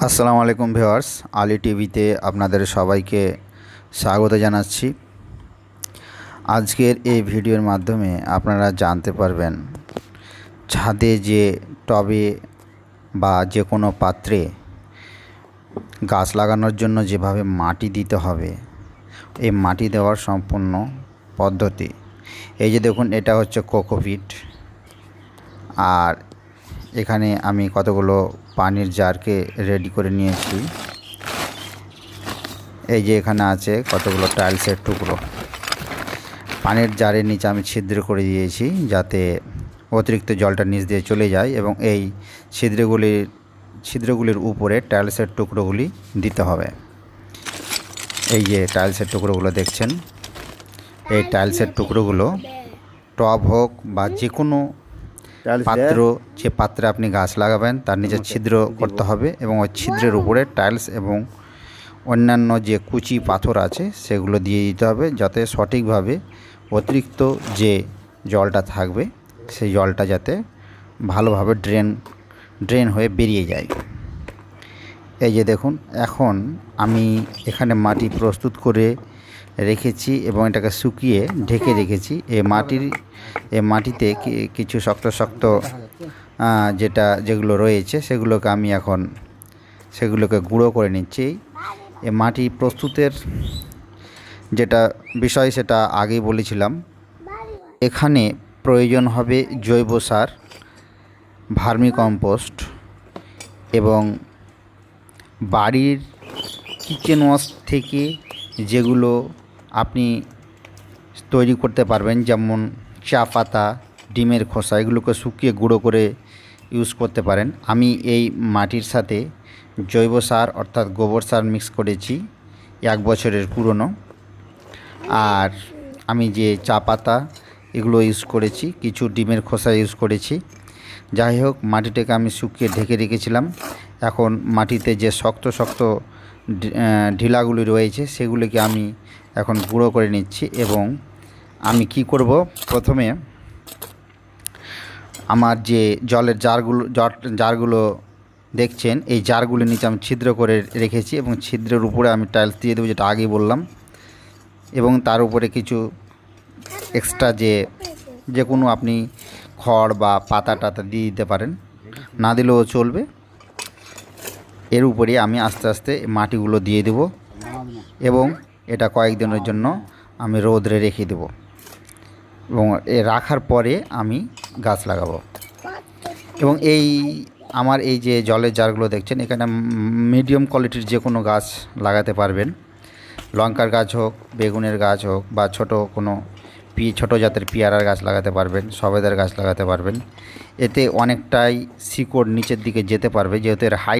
আসসালামু আলাইকুম ভিউয়ার্স, আলি টিভিতে আপনাদের সবাইকে স্বাগত জানাচ্ছি। আজকের এই ভিডিওর মাধ্যমে আপনারা জানতে পারবেন, ছাদে যে টবে বা যে কোনো পাত্রে গাছ লাগানোর জন্য যেভাবে মাটি দিতে হবে, এই মাটি দেওয়ার সম্পূর্ণ পদ্ধতি। এই যে দেখুন, এটা হচ্ছে কোকোপিট। আর এখানে আমি কতগুলো পানির জারকে রেডি করে নিয়েছি। এই যে এখানে আছে কতগুলো টাইলসের টুকরো। পানির জারের নিচে আমি ছিদ্র করে দিয়েছি যাতে অতিরিক্ত জলটা নিচ দিয়ে চলে যায় এবং এই ছিদ্রগুলির ছিদ্রগুলির উপরে টাইলসের টুকরোগুলি দিতে হবে। এই যে টাইলসের টুকরোগুলো দেখছেন? এই টাইলসের টুকরোগুলো টব হোক বা যে কোনো পাত্র যে পাত্রে আপনি গাছ লাগাবেন তার নিচে ছিদ্র করতে হবে এবং ওই ছিদ্রের উপরে টাইলস এবং অন্যান্য যে কুচি পাথর আছে সেগুলো দিয়ে দিতে হবে যাতে সঠিকভাবে অতিরিক্ত যে জলটা থাকবে সেই জলটা যাতে ভালোভাবে ড্রেন ড্রেন হয়ে বেরিয়ে যায়। এই যে দেখুন এখন আমি এখানে মাটি প্রস্তুত করে রেখেছি এবং এটাকে শুকিয়ে ঢেকে রেখেছি। এই মাটির এই মাটিতে কিছু শক্ত শক্ত যেটা যেগুলো রয়েছে সেগুলোকে আমি এখন সেগুলোকে গুঁড়ো করে নিচ্ছি। এই মাটি প্রস্তুতের যেটা বিষয় সেটা আগেই বলেছিলাম। এখানে প্রয়োজন হবে জৈব সার ভার্মি কম্পোস্ট এবং বাড়ির কিচেন ওয়াশ থেকে যেগুলো আপনি তৈরি করতে পারবেন, যেমন চা পাতা, ডিমের খোসা, এগুলোকে শুকিয়ে গুঁড়ো করে ইউজ করতে পারেন। আমি এই মাটির সাথে জৈব সার অর্থাৎ গোবর সার মিক্স করেছি, এক বছরের পুরনো। আর আমি যে চা পাতা এগুলো ইউজ করেছি, কিছু ডিমের খোসা ইউজ করেছি। যাই হোক, মাটিটাকে আমি শুকিয়ে ঢেকে রেখেছিলাম। এখন মাটিতে যে শক্ত শক্ত ঢিলাগুলি রয়েছে, সেগুলিকে আমি এখন গুঁড়ো করে নিচ্ছি এবং আমি কি করব? প্রথমে আমার যে জলের জারগুলো জারগুলো দেখছেন, এই জারগুলির নিচে আমি ছিদ্র করে রেখেছি এবং ছিদ্রের উপরে আমি টাইলস দিয়ে দেবো, যেটা আগেই বললাম। এবং তার উপরে কিছু এক্সট্রা যে যে কোনো আপনি খড় বা পাতা টাতা দিয়ে দিতে পারেন। না দিলেও চলবে। এর উপরে আমি আস্তে আস্তে মাটিগুলো দিয়ে দেব এবং এটা কয়েকদিনের জন্য আমি রোদরে রেখে দেব এবং এ রাখার পরে আমি গাছ লাগাবো। এবং এই আমার এই যে জলের জারগুলো দেখছেন, এখানে মিডিয়াম কোয়ালিটির যে কোনো গাছ লাগাতে পারবেন। লঙ্কার গাছ হোক, বেগুনের গাছ হোক বা ছোট কোনো পি, ছোটো জাতের পেয়ারার গাছ লাগাতে পারবেন, সবেদার গাছ লাগাতে পারবেন। এতে অনেকটাই শিকড় নিচের দিকে যেতে পারবে, যেহেতু এর হাই